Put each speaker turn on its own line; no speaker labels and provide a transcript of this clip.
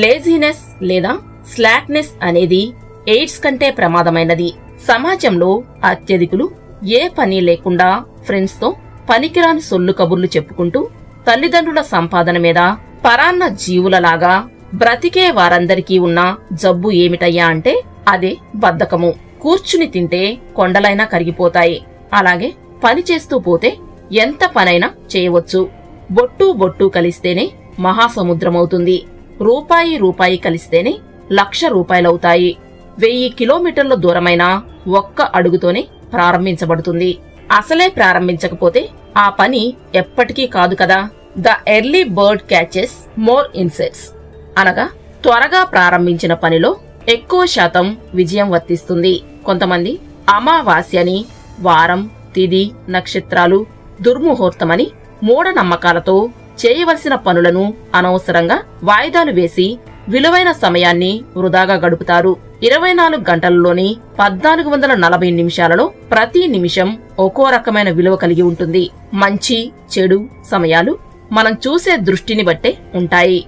Laziness లేదా slackness అనేది AIDS కంటే ప్రమాదమైనది. సమాజంలో అత్యధికులు ఏ పని లేకుండా ఫ్రెండ్స్తో పనికిరాని సొల్లు కబుర్లు చెప్పుకుంటూ తల్లిదండ్రుల సంపాదన మీద పరాన్న జీవులలాగా బ్రతికే వారందరికీ ఉన్న జబ్బు ఏమిటయ్యా అంటే అదే బద్ధకము. కూర్చుని తింటే కొండలైనా కరిగిపోతాయి. అలాగే పని చేస్తూ పోతే ఎంత పనైనా చేయవచ్చు. బొట్టు బొట్టు కలిస్తేనే మహాసముద్రమవుతుంది. రూపాయి రూపాయి కలిస్తేనే లక్ష రూపాయలవుతాయి. వెయ్యి కిలోమీటర్ల దూరమైన ఒక్క అడుగుతోనే ప్రారంభించబడుతుంది. అసలే ప్రారంభించకపోతే ఆ పని ఎప్పటికీ కాదు కదా. The early bird catches more insects అనగా త్వరగా ప్రారంభించిన పనిలో ఎక్కువ శాతం విజయం వర్తిస్తుంది. కొంతమంది అమావాస్యని వారం తిది నక్షత్రాలు దుర్ముహూర్తమని మూఢనమ్మకాలతో చేయవలసిన పనులను అనవసరంగా వాయిదాలు వేసి విలువైన సమయాన్ని వృధాగా గడుపుతారు. ఇరవై నాలుగు గంటలలోని పద్నాలుగు వందల నలభై నిమిషాలలో ప్రతి నిమిషం ఒక్కో రకమైన విలువ కలిగి ఉంటుంది. మంచి చెడు సమయాలు మనం చూసే దృష్టిని బట్టే ఉంటాయి.